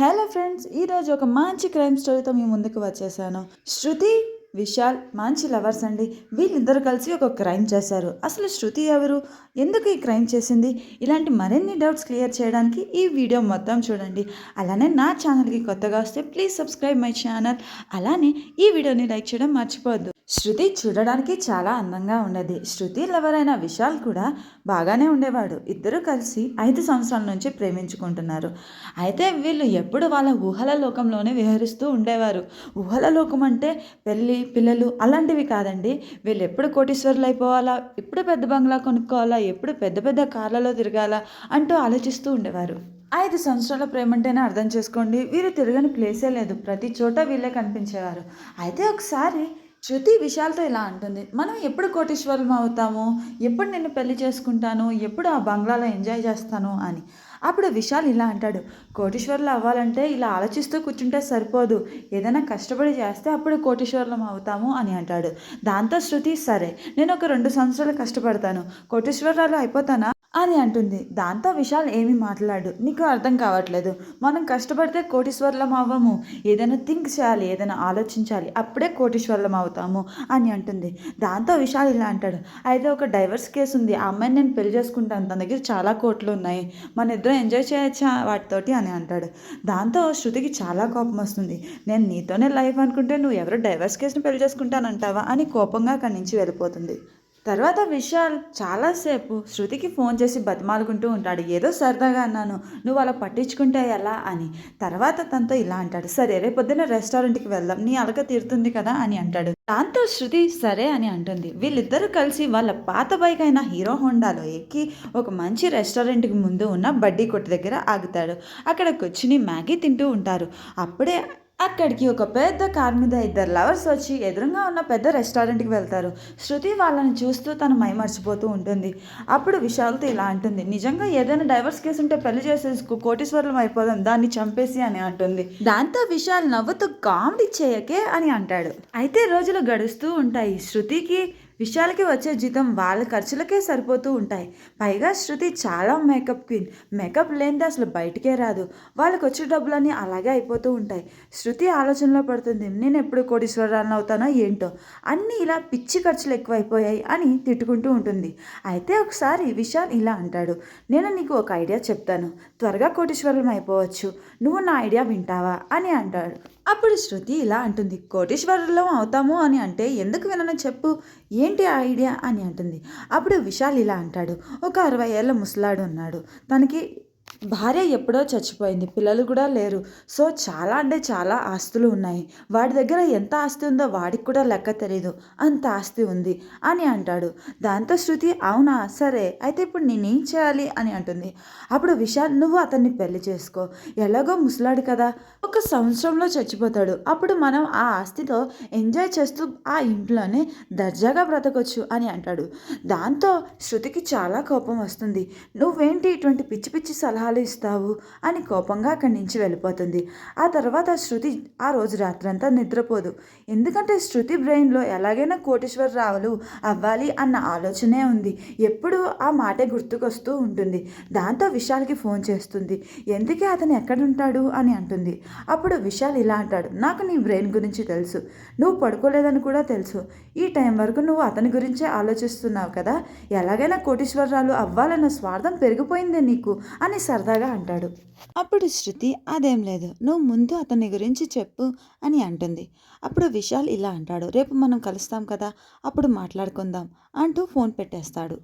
Hello friends ఈరోజు ఒక మంచి క్రైమ్ స్టోరీతో మీ ముందుకు వచ్చేసాను. శృతి విశాల్ మంచి లవర్స్ అండి. వీళ్ళిద్దరు కలిసి ఒక క్రైమ్ చేశారు. అసలు శృతి ఎవరు? ఎందుకు ఈ క్రైమ్ చేసింది? ఇలాంటి మరిన్ని డౌట్స్ క్లియర్ చేయడానికి ఈ వీడియో మొత్తం చూడండి. అలానే నా ఛానల్కి కొత్తగా వస్తే ప్లీజ్ సబ్స్క్రైబ్ మై ఛానల్. అలానే ఈ వీడియోని లైక్ చేయడం మర్చిపోవద్దు. శృతి చూడడానికి చాలా అందంగా ఉండేది. శృతి లవర్ అయిన విశాల్ కూడా బాగానే ఉండేవాడు. ఇద్దరు కలిసి ఐదు సంవత్సరాల నుంచి ప్రేమించుకుంటున్నారు. అయితే వీళ్ళు ఎప్పుడు వాళ్ళ ఊహల లోకంలోనే విహరిస్తూ ఉండేవారు. ఊహల లోకం అంటే పెళ్ళి పిల్లలు అలాంటివి కాదండి. వీళ్ళు ఎప్పుడు కోటీశ్వరులు అయిపోవాలా? ఎప్పుడు పెద్ద బంగ్లా కొనుక్కోవాలా? ఎప్పుడు పెద్ద పెద్ద కార్లలో తిరగాలా? అంటూ ఆలోచిస్తూ ఉండేవారు. ఐదు సంవత్సరాల ప్రేమ అంటేనే అర్థం చేసుకోండి. వీరు తిరగని ప్లేసే లేదు. ప్రతి చోట వీళ్ళే కనిపించేవారు. అయితే ఒకసారి శృతి విశాల్తో ఇలా అంటుంది మనం ఎప్పుడు కోటీశ్వరం అవుతాము? ఎప్పుడు నిన్ను పెళ్ళి చేసుకుంటాను? ఎప్పుడు ఆ బంగ్లాలో ఎంజాయ్ చేస్తాను? అని. అప్పుడు విశాల్ ఇలా అంటాడు కోటీశ్వరులు అవ్వాలంటే ఇలా ఆలోచిస్తూ కూర్చుంటే సరిపోదు. ఏదైనా కష్టపడి చేస్తే అప్పుడు కోటీశ్వరులం అవుతాము అని అంటాడు. దాంతో శృతి సరే నేను ఒక రెండు సంవత్సరాలు కష్టపడతాను. కోటీశ్వరాలు అయిపోతానా? అని అంటుంది. దాంతో విశాల్ ఏమీ మాట్లాడు. నీకు అర్థం కావట్లేదు. మనం కష్టపడితే కోటీశ్వర్లం అవ్వము. ఏదైనా థింక్ చేయాలి ఏదైనా ఆలోచించాలి అప్పుడే కోటీశ్వర్లం అవుతాము అని అంటుంది. దాంతో విశాల్ ఇలా అంటాడు. అయితే ఒక డైవర్స్ కేసు ఉంది. ఆ అమ్మాయిని నేను పెళ్ళి చేసుకుంటాను. తన దగ్గర చాలా కోట్లు ఉన్నాయి. మన ఇద్దరం ఎంజాయ్ చేయొచ్చా వాటితోటి అని అంటాడు. దాంతో శృతికి చాలా కోపం వస్తుంది. నేను నీతోనే లైఫ్ అనుకుంటే నువ్వు ఎవరో డైవర్స్ కేసును పెళ్ళి చేసుకుంటానంటావా అని కోపంగా అక్కడి నుంచి వెళ్ళిపోతుంది. తర్వాత విశాల్ చాలాసేపు శృతికి ఫోన్ చేసి బతిమాలుకుంటూ ఉంటాడు. ఏదో సరదాగా అన్నాను నువ్వు అలా పట్టించుకుంటే ఎలా? అని. తర్వాత తనతో ఇలా అంటాడు. సరే రేపు పొద్దున్న రెస్టారెంట్కి వెళ్దాం. నీ అలక తీరుతుంది కదా? అని అంటాడు. దాంతో శృతి సరే అని అంటుంది. వీళ్ళిద్దరూ కలిసి వాళ్ళ పాత బైక్ అయిన హీరో హోండాలో ఎక్కి ఒక మంచి రెస్టారెంట్కి ముందు ఉన్న బడ్డీ కొట్టు దగ్గర ఆగుతాడు. అక్కడ కూర్చుని మ్యాగీ తింటూ ఉంటారు. అప్పుడే అక్కడికి ఒక పెద్ద కార్ మీద ఇద్దరు లవర్స్ వచ్చి ఎదురుగా ఉన్న పెద్ద రెస్టారెంట్కి వెళ్తారు. శృతి వాళ్ళని చూస్తూ తను మైమర్చిపోతూ ఉంటుంది. అప్పుడు విశాల్తో ఇలా అంటుంది. నిజంగా ఏదైనా డైవర్స్ కేసు ఉంటే పెళ్ళి చేసేసుకు కోటీశ్వరం అయిపోదాం. దాన్ని చంపేసి అని అంటుంది. దాంతో విశాల్ నవ్వుతూ కామెడీ చేయకే అని అంటాడు. అయితే రోజులు గడుస్తూ ఉంటాయి. శృతికి విశాల్కి వచ్చే జీతం వాళ్ళ ఖర్చులకే సరిపోతూ ఉంటాయి. పైగా శృతి చాలా మేకప్ క్వీన్. మేకప్ లేనిది అసలు బయటికే రాదు. వాళ్ళకి వచ్చే డబ్బులన్నీ అలాగే అయిపోతూ ఉంటాయి. శృతి ఆలోచనలో పడుతుంది నేను ఎప్పుడు కోటీశ్వరరాన్ని అవుతానో ఏంటో? అన్నీ ఇలా పిచ్చి ఖర్చులు ఎక్కువైపోయాయి అని తిట్టుకుంటూ ఉంటుంది. అయితే ఒకసారి విశాల్ ఇలా అంటాడు నేను నీకు ఒక ఐడియా చెప్తాను. త్వరగా కోటీశ్వరం అయిపోవచ్చు. నువ్వు నా ఐడియా వింటావా? అని అంటాడు. అప్పుడు శృతి ఇలా అంటుంది కోటీశ్వరులం అవుతాము అని అంటే ఎందుకు వినను చెప్పు? ఏంటి ఆ ఐడియా? అని అంటుంది. అప్పుడు విశాల్ ఇలా అంటాడు ఒక అరవై ఏళ్ళ ముసలాడు ఉన్నాడు. తనకి భార్య ఎప్పుడో చచ్చిపోయింది పిల్లలు కూడా లేరు. సో చాలా అంటే చాలా ఆస్తులు ఉన్నాయి. వాడి దగ్గర ఎంత ఆస్తి ఉందో వాడికి కూడా లెక్క తెలియదు అంత ఆస్తి ఉంది అని అంటాడు. దాంతో శృతి అవునా? సరే. అయితే ఇప్పుడు నేనేం చేయాలి? అని అంటుంది. అప్పుడు విశాల్ నువ్వు అతన్ని పెళ్ళి చేసుకో. ఎలాగో ముసలాడు కదా. ఒక సంవత్సరంలో చచ్చిపోతాడు. అప్పుడు మనం ఆ ఆస్తితో ఎంజాయ్ చేస్తూ ఆ ఇంట్లోనే దర్జాగా బ్రతకొచ్చు అని అంటాడు. దాంతో శృతికి చాలా కోపం వస్తుంది. నువ్వేంటి ఇటువంటి పిచ్చి పిచ్చి సలహాలు ఇస్తావు అని కోపంగా అక్కడి నుంచి వెళ్ళిపోతుంది. ఆ తర్వాత శృతి ఆ రోజు రాత్రంతా నిద్రపోదు. ఎందుకంటే శృతి బ్రెయిన్లో ఎలాగైనా కోటేశ్వరరావులు అవ్వాలి అన్న ఆలోచనే ఉంది. ఎప్పుడు ఆ మాటే గుర్తుకొస్తూ ఉంటుంది. దాంతో విశాల్కి ఫోన్ చేస్తుంది. ఎందుకే అతను ఎక్కడుంటాడు? అని అంటుంది. అప్పుడు విశాల్ ఇలా అంటాడు. నాకు నీ బ్రెయిన్ గురించి తెలుసు. నువ్వు పడుకోలేదని కూడా తెలుసు. ఈ టైం వరకు నువ్వు అతని గురించే ఆలోచిస్తున్నావు కదా? ఎలాగైనా కోటీశ్వరరాలు అవ్వాలన్న స్వార్థం పెరిగిపోయిందే నీకు అని సరదాగా అంటాడు. అప్పుడు శృతి అదేం లేదు నువ్వు ముందు అతని గురించి చెప్పు అని అంటుంది. అప్పుడు విశాల్ ఇలా అంటాడు రేపు మనం కలుస్తాం కదా అప్పుడు మాట్లాడుకుందాం అంటూ ఫోన్ పెట్టేస్తాడు.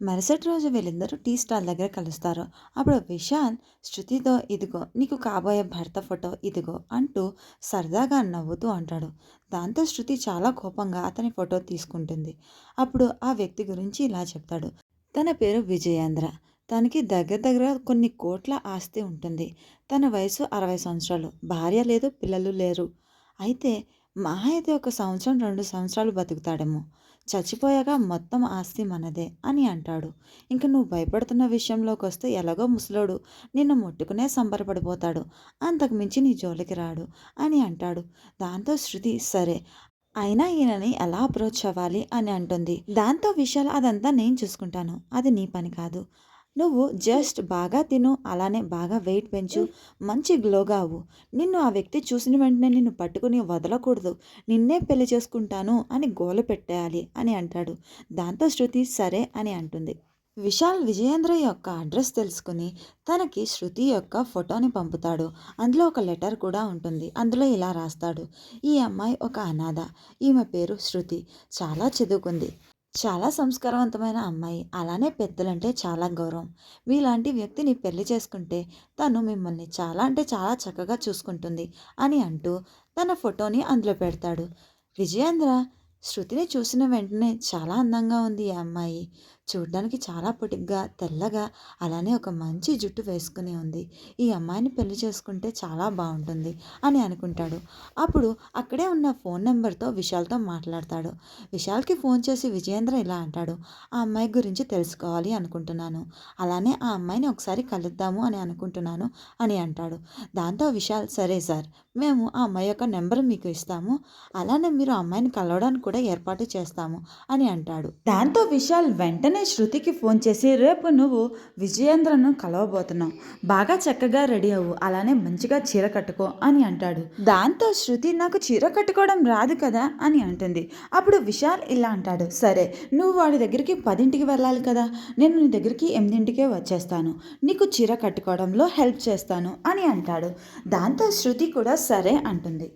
మరుసటి రోజు వీళ్ళిద్దరూ టీ స్టాల్ దగ్గర కలుస్తారు. అప్పుడు విశాల్ శృతితో ఇదిగో నీకు కాబోయే భర్త ఫోటో ఇదిగో అంటూ సరదాగా నవ్వుతూ అంటాడు. దాంతో శృతి చాలా కోపంగా అతని ఫోటో తీసుకుంటుంది. అప్పుడు ఆ వ్యక్తి గురించి ఇలా చెప్తాడు. తన పేరు విజయేంద్ర. తనకి దగ్గర దగ్గర కొన్ని కోట్ల ఆస్తి ఉంటుంది. తన వయసు అరవై సంవత్సరాలు. భార్య లేదు పిల్లలు లేరు. అయితే మహా అయితే ఒక సంవత్సరం రెండు సంవత్సరాలు బతుకుతాడేమో. చచ్చిపోయాక మొత్తం ఆస్తి మనదే అని అంటాడు. ఇంక నువ్వు భయపడుతున్న విషయంలోకి వస్తే ఎలాగో ముసలోడు నిన్ను ముట్టుకునే సంబరపడిపోతాడు. అంతకు మించి నీ జోలికి రాడు అని అంటాడు. దాంతో శృతి సరే అయినా ఈయనని ఎలా అప్రోచ్ అవ్వాలి అని అంటుంది. దాంతో విషయాలు అదంతా నేను చూసుకుంటాను. అది నీ పని కాదు. నువ్వు జస్ట్ బాగా తిను అలానే బాగా వెయిట్ పెంచు మంచి గ్లోగా అవ్వు. నిన్ను ఆ వ్యక్తి చూసిన వెంటనే నిన్ను పట్టుకుని వదలకూడదు. నిన్నే పెళ్ళి చేసుకుంటాను అని గోల పెట్టేయాలి అని అంటాడు. దాంతో శృతి సరే అని అంటుంది. విశాల్ విజయేంద్ర యొక్క అడ్రస్ తెలుసుకుని తనకి శృతి యొక్క ఫోటోని పంపుతాడు. అందులో ఒక లెటర్ కూడా ఉంటుంది. అందులో ఇలా రాస్తాడు. ఈ అమ్మాయి ఒక అనాథ. ఈమె పేరు శృతి. చాలా చదువుకుంది. చాలా సంస్కారవంతమైన అమ్మాయి. అలానే పెద్దలంటే చాలా గౌరవం. మీలాంటి వ్యక్తిని పెళ్ళి చేసుకుంటే తను మిమ్మల్ని చాలా అంటే చాలా చక్కగా చూసుకుంటుంది అని అంటూ తన ఫోటోని అందులో పెడతాడు. విజయేంద్ర శృతిని చూసిన వెంటనే చాలా అందంగా ఉంది ఈ అమ్మాయి. చూడడానికి చాలా పొటిగ్గా తెల్లగా అలానే ఒక మంచి జుట్టు వేసుకుని ఉంది. ఈ అమ్మాయిని పెళ్ళి చేసుకుంటే చాలా బాగుంటుంది అని అనుకుంటాడు. అప్పుడు అక్కడే ఉన్న ఫోన్ నెంబర్తో విశాల్తో మాట్లాడతాడు. విశాల్కి ఫోన్ చేసి విజయేంద్ర ఇలా అంటాడు. ఆ అమ్మాయి గురించి తెలుసుకోవాలి అనుకుంటున్నాను. అలానే ఆ అమ్మాయిని ఒకసారి కలుద్దాము అని అనుకుంటున్నాను అని అంటాడు. దాంతో విశాల్ సరే సార్ మేము ఆ అమ్మాయి యొక్క నెంబర్ మీకు ఇస్తాము. అలానే మీరు ఆ అమ్మాయిని కలవడానికి కూడా ఏర్పాటు చేస్తాము అని అంటాడు. దాంతో విశాల్ వెంటనే శృతికి ఫోన్ చేసి రేపు నువ్వు విజయేంద్రను కలవబోతున్నావు. బాగా చక్కగా రెడీ అవ్వు. అలానే మంచిగా చీర కట్టుకో అని అంటాడు. దాంతో శృతి నాకు చీర కట్టుకోవడం రాదు కదా అని అంటుంది. అప్పుడు విశాల్ ఇలా అంటాడు. సరే నువ్వు వాడి దగ్గరికి పదింటికి వెళ్ళాలి కదా. నేను నీ దగ్గరికి ఎనిమిదింటికే వచ్చేస్తాను. నీకు చీర కట్టుకోవడంలో హెల్ప్ చేస్తాను అని అంటాడు. దాంతో శృతి కూడా సరే అంటుంది.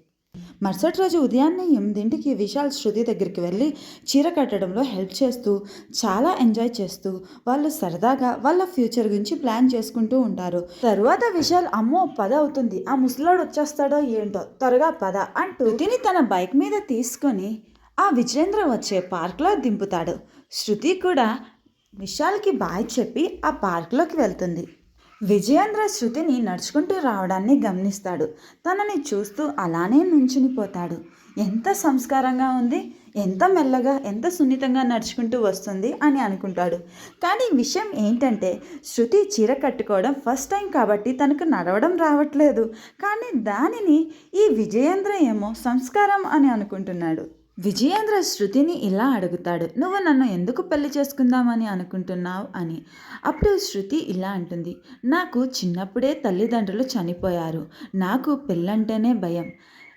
మరుసటి రోజు ఉదయాన్నే ఎనిమిదింటికి విశాల్ శృతి దగ్గరికి వెళ్ళి చీర కట్టడంలో హెల్ప్ చేస్తూ చాలా ఎంజాయ్ చేస్తూ వాళ్ళు సరదాగా వాళ్ళ ఫ్యూచర్ గురించి ప్లాన్ చేసుకుంటూ ఉంటారు. తరువాత విశాల్ అమ్మో పద అవుతుంది. ఆ ముసలాడు వచ్చేస్తాడో ఏంటో త్వరగా పద అంటూ శృతిని తన బైక్ మీద తీసుకొని ఆ విజయేంద్ర వచ్చే పార్క్లో దింపుతాడు. శృతి కూడా విశాల్కి బాయ్ చెప్పి ఆ పార్క్లోకి వెళ్తుంది. విజయేంద్ర శృతిని నడుచుకుంటూ రావడాన్ని గమనిస్తాడు. తనని చూస్తూ అలానే నుంచునిపోతాడు. ఎంత సంస్కారంగా ఉంది ఎంత మెల్లగా ఎంత సున్నితంగా నడుచుకుంటూ వస్తుంది అని అనుకుంటాడు. కానీ విషయం ఏంటంటే శృతి చీర కట్టుకోవడం ఫస్ట్ టైం కాబట్టి తనకు నడవడం రావట్లేదు. కానీ దానిని ఈ విజయేంద్ర ఏమో సంస్కారం అని అనుకుంటున్నాడు. విజయేంద్ర శృతిని ఇలా అడుగుతాడు నువ్వు నన్ను ఎందుకు పెళ్ళి చేసుకుందామని అనుకుంటున్నావు? అని. అప్పుడు శృతి ఇలా అంటుంది నాకు చిన్నప్పుడే తల్లిదండ్రులు చనిపోయారు నాకు పెళ్ళంటేనే భయం.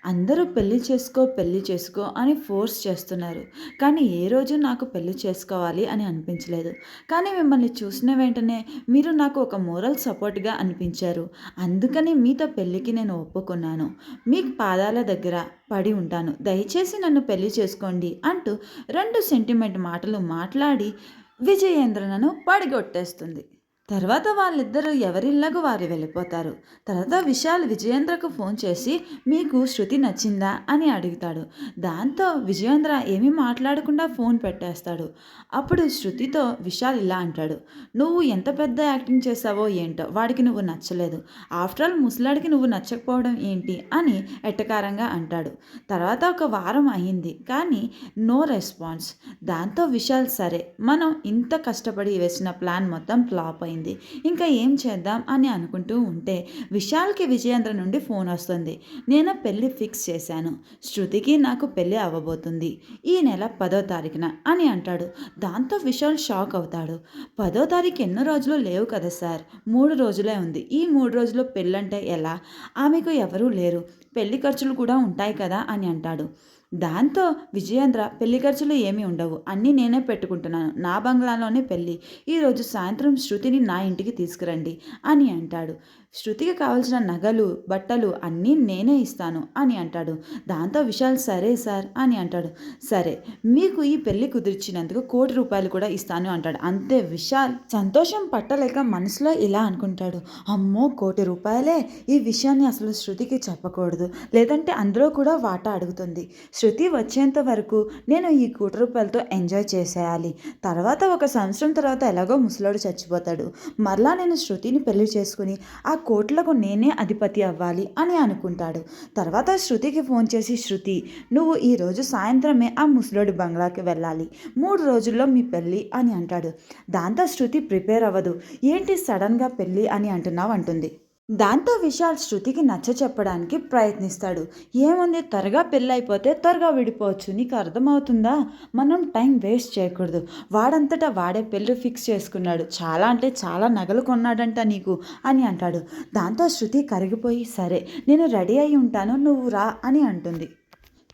అందరూ పెళ్ళి చేసుకో పెళ్ళి చేసుకో అని ఫోర్స్ చేస్తున్నారు. కానీ ఏ రోజు నాకు పెళ్ళి చేసుకోవాలి అని అనిపించలేదు. కానీ మిమ్మల్ని చూసిన వెంటనే మీరు నాకు ఒక మోరల్ సపోర్ట్గా అనిపించారు. అందుకని మీతో పెళ్ళికి నేను ఒప్పుకున్నాను. మీ పాదాల దగ్గర పడి ఉంటాను. దయచేసి నన్ను పెళ్ళి చేసుకోండి అంటూ రెండు సెంటిమెంట్ మాటలు మాట్లాడి విజయేంద్రనను పడిగొట్టేస్తుంది. తర్వాత వాళ్ళిద్దరూ ఎవరిళ్ళకు వారు వెళ్ళిపోతారు. తర్వాత విశాల్ విజయేంద్రకు ఫోన్ చేసి మీకు శృతి నచ్చిందా? అని అడుగుతాడు. దాంతో విజయేంద్ర ఏమీ మాట్లాడకుండా ఫోన్ పెట్టేస్తాడు. అప్పుడు శృతితో విశాల్ ఇలా అంటాడు. నువ్వు ఎంత పెద్ద యాక్టింగ్ చేసావో ఏంటో వాడికి నువ్వు నచ్చలేదు. ఆఫ్టర్ ఆల్ ముసలాడికి నువ్వు నచ్చకపోవడం ఏంటి? అని ఎట్టకారంగా అంటాడు. తర్వాత ఒక వారం అయింది కానీ నో రెస్పాన్స్. దాంతో విశాల్ సరే మనం ఇంత కష్టపడి వేసిన ప్లాన్ మొత్తం ఫ్లాప్ అయింది. అయిపోయింది ఇంకా ఏం చేద్దాం అని అనుకుంటూ ఉంటే విశాల్కి విజయేంద్ర నుండి ఫోన్ వస్తుంది. నేను పెళ్ళి ఫిక్స్ చేశాను. శృతికి నాకు పెళ్ళి అవ్వబోతుంది. ఈ నెల పదో తారీఖున అని అంటాడు. దాంతో విశాల్ షాక్ అవుతాడు. పదో తారీఖు ఎన్నో రోజులు లేవు కదా సార్. మూడు రోజులే ఉంది. ఈ మూడు రోజులు పెళ్ళంటే ఎలా? ఆమెకు ఎవరూ లేరు. పెళ్ళి ఖర్చులు కూడా ఉంటాయి కదా అని అంటాడు. దాంతో విజయేంద్ర పెళ్ళి ఖర్చులు ఏమీ ఉండవు. అన్నీ నేనే పెట్టుకుంటున్నాను. నా బంగ్లాలోనే పెళ్ళి ఈరోజు సాయంత్రం శృతిని నా ఇంటికి తీసుకురండి అని అంటాడు. శృతికి కావలసిన నగలు బట్టలు అన్నీ నేనే ఇస్తాను అని అంటాడు. దాంతో విశాల్ సరే సార్ అని అంటాడు. సరే మీకు ఈ పెళ్ళి కుదిర్చినందుకు కోటి రూపాయలు కూడా ఇస్తాను అంటాడు. అంతే విశాల్ సంతోషం పట్టలేక మనసులో ఇలా అనుకుంటాడు. అమ్మో కోటి రూపాయలే. ఈ విషయాన్ని అసలు శృతికి చెప్పకూడదు. లేదంటే అందులో కూడా వాటా అడుగుతుంది. శృతి వచ్చేంత వరకు నేను ఈ కోటి రూపాయలతో ఎంజాయ్ చేసేయాలి. తర్వాత ఒక సంవత్సరం తర్వాత ఎలాగో ముసలోడు చచ్చిపోతాడు. మరలా నేను శృతిని పెళ్ళి చేసుకుని ఆ కోట్లకు నేనే అధిపతి అవ్వాలి అని అనుకుంటాడు. తర్వాత శృతికి ఫోన్ చేసి శృతి నువ్వు ఈరోజు సాయంత్రమే ఆ ముసలోడి బంగ్లాకి వెళ్ళాలి. మూడు రోజుల్లో మీ పెళ్ళి అని అంటాడు. దాంతో శృతి ప్రిపేర్ అవ్వదు. ఏంటి సడన్గా పెళ్ళి అని అంటున్నావు అంటుంది. దాంతో విశాల్ శృతికి నచ్చ చెప్పడానికి ప్రయత్నిస్తాడు. ఏముంది త్వరగా పెళ్ళైపోతే త్వరగా విడిపోవచ్చు. నీకు అర్థమవుతుందా? మనం టైం వేస్ట్ చేయకూడదు. వాడంతటా వాడే పెళ్ళి ఫిక్స్ చేసుకున్నాడు. చాలా అంటే చాలా నగలు కొన్నాడంట నీకు అని అంటాడు. దాంతో శృతి కరిగిపోయి సరే నేను రెడీ అయి ఉంటాను నువ్వు రా అని అంటుంది.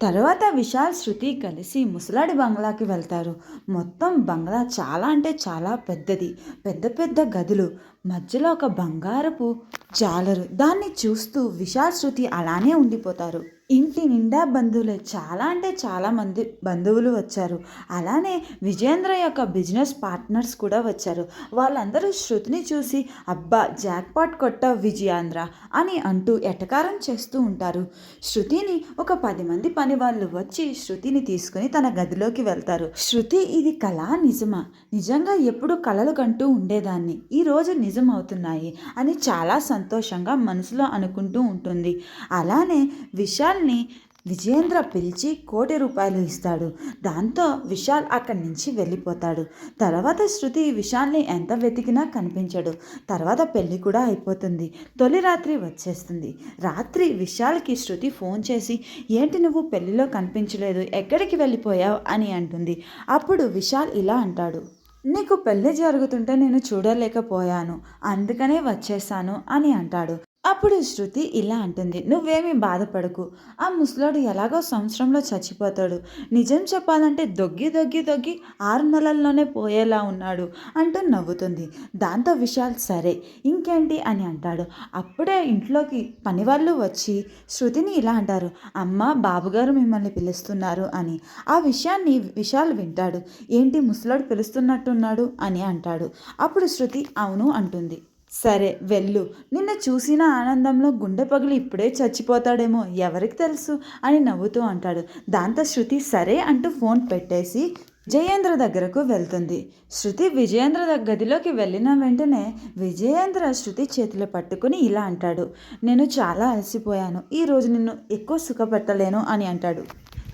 తర్వాత విశాల్ శృతి కలిసి ముసలాడి బంగ్లాకి వెళ్తారు. మొత్తం బంగ్లా చాలా అంటే చాలా పెద్దది. పెద్ద పెద్ద గదులు. మధ్యలో ఒక బంగారపు జాలరు. దాన్ని చూస్తూ విశాల్ శృతి అలానే ఉండిపోతారు. ఇంటి నిండా బంధువులే. చాలా అంటే చాలామంది బంధువులు వచ్చారు. అలానే విజేంద్ర యొక్క బిజినెస్ పార్ట్నర్స్ కూడా వచ్చారు. వాళ్ళందరూ శృతిని చూసి అబ్బా జాక్పాట్ కొట్ట విజయాంధ్ర అని అంటూ ఎటకారం చేస్తూ ఉంటారు. శృతిని ఒక పది మంది పని వాళ్ళు వచ్చి శృతిని తీసుకుని తన గదిలోకి వెళ్తారు. శృతి ఇది కళ నిజమా? నిజంగా ఎప్పుడు కళలు కంటూ ఉండేదాన్ని. ఈ రోజు నిజం అవుతున్నాయి అని చాలా సంతోషంగా మనసులో అనుకుంటూ ఉంటుంది. అలానే విశాల్ విశాల్ని విజేంద్ర పిలిచి కోటి రూపాయలు ఇస్తాడు. దాంతో విశాల్ అక్కడి నుంచి వెళ్ళిపోతాడు. తర్వాత శృతి విశాల్ని ఎంత వెతికినా కనిపించడు. తర్వాత పెళ్ళి కూడా అయిపోతుంది. తొలి రాత్రి వచ్చేస్తుంది. రాత్రి విశాల్కి శృతి ఫోన్ చేసి ఏంటి నువ్వు పెళ్ళిలో కనిపించలేదు? ఎక్కడికి వెళ్ళిపోయావు? అని అంటుంది. అప్పుడు విశాల్ ఇలా అంటాడు. నీకు పెళ్ళి జరుగుతుంటే నేను చూడలేకపోయాను. అందుకనే వచ్చేసాను అని అంటాడు. అప్పుడు శృతి ఇలా అంటుంది నువ్వేమీ బాధపడకు. ఆ ముసలాడు ఎలాగో సంవత్సరంలో చచ్చిపోతాడు. నిజం చెప్పాలంటే దొగ్గి దొగ్గి దొగ్గి ఆరు నెలల్లోనే పోయేలా ఉన్నాడు అంటూ నవ్వుతుంది. దాంతో విశాల్ సరే ఇంకేంటి? అని అంటాడు. అప్పుడే ఇంట్లోకి పనివాళ్ళు వచ్చి శృతిని ఇలా అంటారు అమ్మ బాబుగారు మిమ్మల్ని పిలుస్తున్నారు అని. ఆ విషయాన్ని విశాల్ వింటాడు. ఏంటి ముసలాడు పిలుస్తున్నట్టున్నాడు అని అంటాడు. అప్పుడు శృతి అవును అంటుంది. సరే వెళ్ళు. నిన్న చూసిన ఆనందంలో గుండె పగిలి ఇప్పుడే చచ్చిపోతాడేమో ఎవరికి తెలుసు? అని నవ్వుతూ అంటాడు. దాంతో శృతి సరే అంటూ ఫోన్ పెట్టేసి జయేంద్ర దగ్గరకు వెళ్తుంది. శృతి విజయేంద్ర గదిలోకి వెళ్ళిన వెంటనే విజయేంద్ర శృతి చేతులు పట్టుకుని ఇలా అంటాడు. నేను చాలా అలసిపోయాను. ఈరోజు నిన్ను ఎక్కువ సుఖపెట్టలేను అని అంటాడు.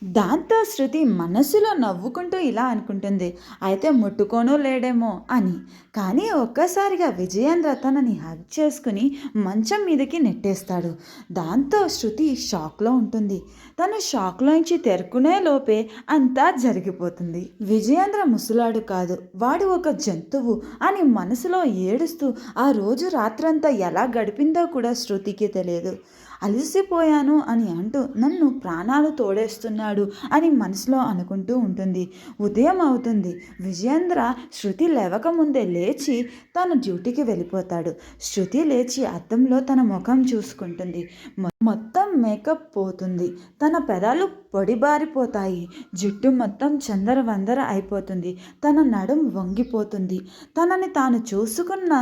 దాంతో శృతి మనసులో నవ్వుకుంటూ ఇలా అనుకుంటుంది అయితే ముట్టుకోనూ లేడేమో అని. కానీ ఒక్కసారిగా విజయన్ తనని హగ్ చేసుకుని మంచం మీదకి నెట్టేస్తాడు. దాంతో శృతి షాక్లో ఉంటుంది. తను షాక్లోంచి తెరుకునే లోపే అంతా జరిగిపోతుంది. విజయేంద్ర ముసలాడు కాదు వాడు ఒక జంతువు అని మనసులో ఏడుస్తూ ఆ రోజు రాత్రంతా ఎలా గడిపిందో కూడా శృతికి తెలియదు. అలసిపోయాను అని అంటూ నన్ను ప్రాణాలు తోడేస్తున్నాడు అని మనసులో అనుకుంటూ ఉంటుంది. ఉదయం అవుతుంది. విజయేంద్ర శృతి లేవకముందే లేచి తన డ్యూటీకి వెళ్ళిపోతాడు. శృతి లేచి అద్దంలో తన ముఖం చూసుకుంటుంది. మొత్తం మేకప్ పోతుంది. తన పెదాలు పొడిబారిపోతాయి. జుట్టు మొత్తం చందర వందర అయిపోతుంది. తన నడుం వంగిపోతుంది. తనని తాను చూసుకున్న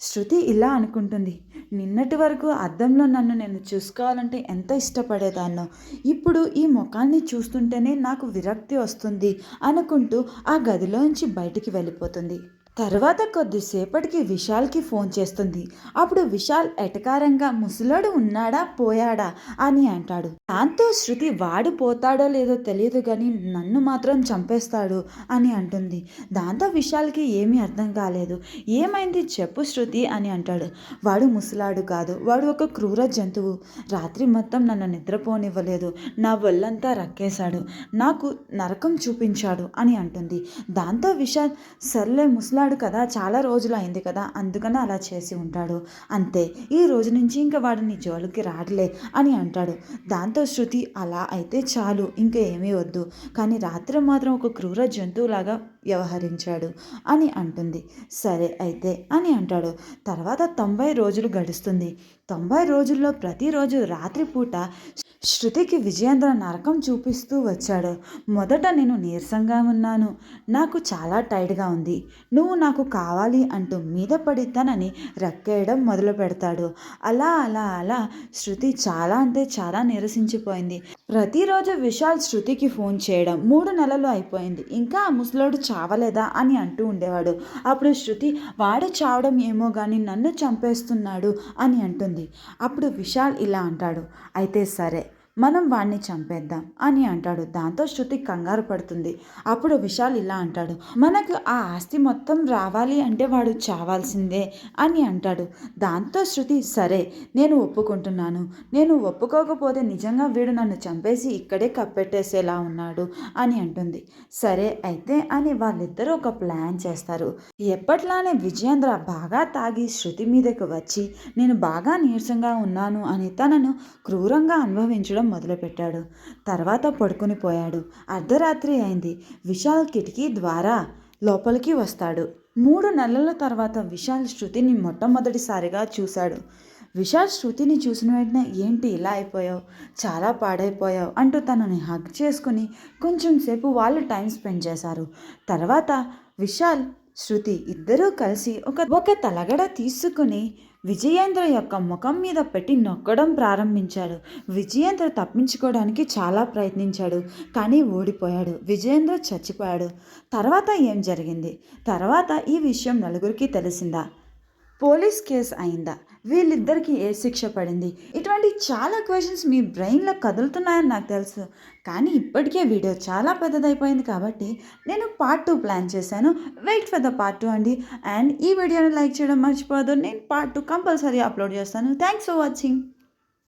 శృతి ఇలా అనుకుంటుంది. నిన్నటి వరకు అద్దంలో నన్ను నేను చూసుకోవాలంటే ఎంత ఇష్టపడేదాన్నో. ఇప్పుడు ఈ ముఖాన్ని చూస్తుంటేనే నాకు విరక్తి వస్తుంది అనుకుంటూ ఆ గదిలోంచి బయటికి వెళ్ళిపోతుంది. తర్వాత కొద్దిసేపటికి విశాల్కి ఫోన్ చేస్తుంది. అప్పుడు విశాల్ ఎటకారంగా ముసలాడు ఉన్నాడా? పోయాడా? అని అంటాడు. దాంతో శృతి వాడు పోతాడో లేదో తెలియదు కానీ నన్ను మాత్రం చంపేస్తాడు అని అంటుంది. దాంతో విశాల్కి ఏమీ అర్థం కాలేదు. ఏమైంది చెప్పు శృతి అని అంటాడు. వాడు ముసలాడు కాదు. వాడు ఒక క్రూర జంతువు. రాత్రి మొత్తం నన్ను నిద్రపోనివ్వలేదు. నా ఒళ్ళంతా రక్కేశాడు. నాకు నరకం చూపించాడు అని అంటుంది. దాంతో విశాల్ సర్లే ముసలాడు కదా చాలా రోజులు అయింది కదా అందుకని అలా చేసి ఉంటాడు. అంతే ఈ రోజు నుంచి ఇంకా వాడు నీ జోలికి రాడలే అని అంటాడు. దాంతో శృతి అలా అయితే చాలు ఇంకా ఏమీ వద్దు కానీ రాత్రి మాత్రం ఒక క్రూర జంతువులాగా వ్యవహరించాడు అని అంటుంది. సరే అయితే అని అంటాడు. తర్వాత తొంభై రోజులు గడుస్తుంది. తొంభై రోజుల్లో ప్రతిరోజు రాత్రిపూట శృతికి విజయేంద్ర నరకం చూపిస్తూ వచ్చాడు. మొదట నేను నీరసంగా ఉన్నాను. నాకు చాలా టైర్డ్గా ఉంది. నువ్వు నాకు కావాలి అంటూ మీద పడి తనని రక్కేయడం మొదలు పెడతాడు. అలా అలా అలా శృతి చాలా అంటే చాలా నీరసించిపోయింది. ప్రతిరోజు విశాల్ శృతికి ఫోన్ చేయడం మూడు నెలలు అయిపోయింది. ఇంకా ముసలోడు చావలేదా అని అంటూ ఉండేవాడు. అప్పుడు శృతి వాడు చావడం ఏమో కానీ నన్ను చంపేస్తున్నాడు అని అంటుంది. అప్పుడు విశాల్ ఇలా అంటాడు అయితే సరే మనం వాడిని చంపేద్దాం అని అంటాడు. దాంతో శృతి కంగారు పడుతుంది. అప్పుడు విశాల్ ఇలా అంటాడు. మనకు ఆ ఆస్తి మొత్తం రావాలి అంటే వాడు చావాల్సిందే అని అంటాడు. దాంతో శృతి సరే నేను ఒప్పుకుంటున్నాను. నేను ఒప్పుకోకపోతే నిజంగా వీడు నన్ను చంపేసి ఇక్కడే కప్పెట్టేసేలా ఉన్నాడు అని అంటుంది. సరే అయితే అని వాళ్ళిద్దరూ ఒక ప్లాన్ చేస్తారు. ఎప్పట్లానే విజయేంద్ర బాగా తాగి శృతి మీదకు వచ్చి నేను బాగా నీరసంగా ఉన్నాను అని తనను క్రూరంగా అనుభవించడం మొదలుపెట్టాడు. తర్వాత పడుకుని పోయాడు. అర్ధరాత్రి అయింది. విశాల్ కిటికీ ద్వారా లోపలికి వస్తాడు. మూడు నెలల తర్వాత విశాల్ శృతిని మొట్టమొదటిసారిగా చూశాడు. విశాల్ శృతిని చూసిన వెంటనే ఏంటి ఇలా అయిపోయావు? చాలా పాడైపోయావు అంటూ తనని హగ్ చేసుకుని కొంచెం సేపు వాళ్ళు టైం స్పెండ్ చేశారు. తర్వాత విశాల్ శృతి ఇద్దరూ కలిసి ఒక ఒక తలగడ తీసుకుని విజయేంద్ర యొక్క ముఖం మీద పెట్టి నొక్కడం ప్రారంభించాడు. విజయేంద్ర తప్పించుకోవడానికి చాలా ప్రయత్నించాడు కానీ ఓడిపోయాడు. విజయేంద్ర చచ్చిపోయాడు. తర్వాత ఏం జరిగింది? తర్వాత ఈ విషయం నలుగురికి తెలిసిందా? పోలీస్ కేసు అయిందా? వీళ్ళిద్దరికి ఏ శిక్ష పడింది? ఇటువంటి చాలా క్వశ్చన్స్ మీ బ్రెయిన్లో కదులుతున్నాయని నాకు తెలుసు. కానీ ఇప్పటికే వీడియో చాలా పెద్దదైపోయింది కాబట్టి నేను పార్ట్ టూ ప్లాన్ చేశాను. Wait for the part two అండి. అండ్ ఈ వీడియోని లైక్ చేయడం మర్చిపోదు నేను పార్ట్ టూ కంపల్సరీ అప్లోడ్ చేస్తాను. Thanks for watching